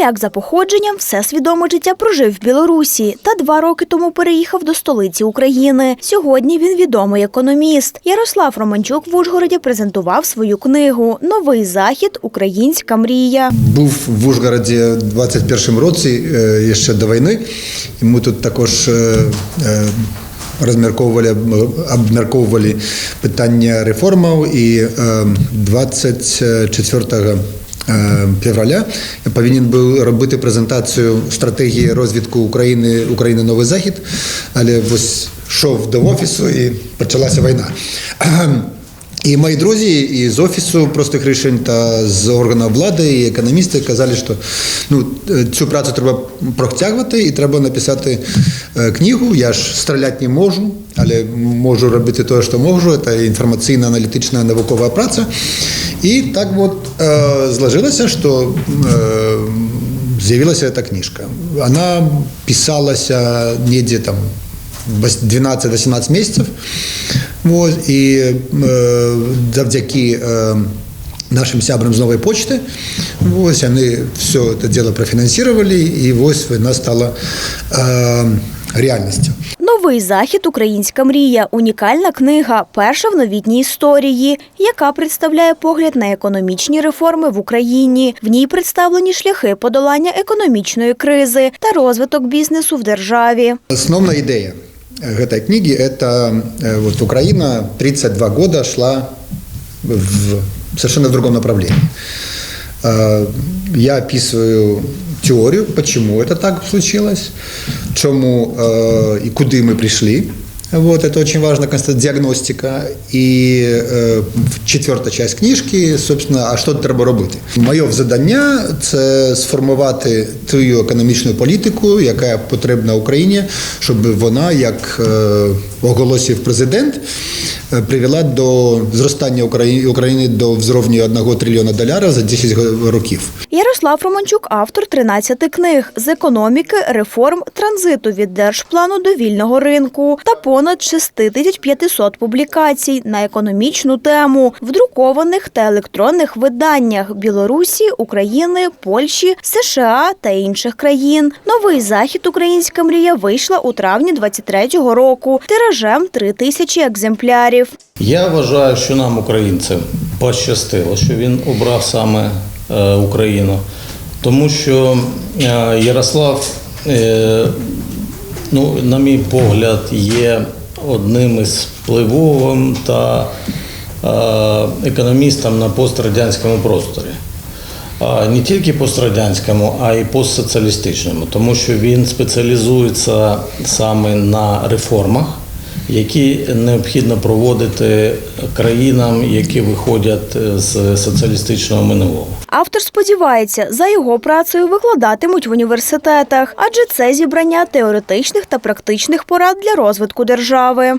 Поляк за походженням все свідоме життя прожив в Білорусі та два роки тому переїхав до столиці України. Сьогодні він відомий економіст. Ярослав Романчук в Ужгороді презентував свою книгу Новий захід Українська мрія. Був в Ужгороді в 21-му році е, ще до війни. І ми тут також е, е, розмірковували, обмірковували питання реформів. І е, 24 е, февраля я повинен був робити презентацію стратегії розвідку України України Новий Захід, але ось йшов до офісу і почалася війна. І мої друзі із офісу простих рішень та з органів влади і економісти казали, що ну, цю працю треба протягувати і треба написати е, книгу. Я ж стріляти не можу, але можу робити те, що можу. Це інформаційна аналітична наукова праця. І так от е, зложилося, що е, з'явилася ця книжка. Вона писалася ніде там 12-18 місяців. Вот, і е, завдяки е, нашим сябрам з нової почти, ось, вони все це діло профінансували, і ось вона стала е, реальністю. Новий захід Українська мрія унікальна книга, перша в новітній історії, яка представляє погляд на економічні реформи в Україні. В ній представлені шляхи подолання економічної кризи та розвиток бізнесу в державі. Основная идея этой книги – это э, вот Украина 32 года шла в совершенно в другом направлении. Э, Я описываю теорию, почему это так случилось, чему э, и куда мы пришли. Вот, это очень важно, конечно, диагностика. І е, четверта часть книжки, собственно, а що треба робити? Моє завдання це сформувати ту економічну політику, яка потрібна Україні, щоб вона, як е, оголосив президент, привела до зростання України, України до взровню 1 трильйона доларів за 10 років. Ярослав Романчук – автор 13 книг з економіки, реформ, транзиту від держплану до вільного ринку та понад 6500 публікацій на економічну тему в друкованих та електронних виданнях Білорусі, України, Польщі, США та інших країн. Новий захід Українська мрія вийшла у травні 23-го року тиражем 3 тисячі екземплярів. Я вважаю, що нам, українцям, пощастило, що він обрав саме е, Україну, тому що е, Ярослав, е, ну, на мій погляд, є одним із впливовим та економістом на пострадянському просторі. Не тільки пострадянському, а й постсоціалістичному, тому що він спеціалізується саме на реформах, які необхідно проводити країнам, які виходять з соціалістичного минулого. Автор сподівається, за його працею викладатимуть в університетах, адже це зібрання теоретичних та практичних порад для розвитку держави.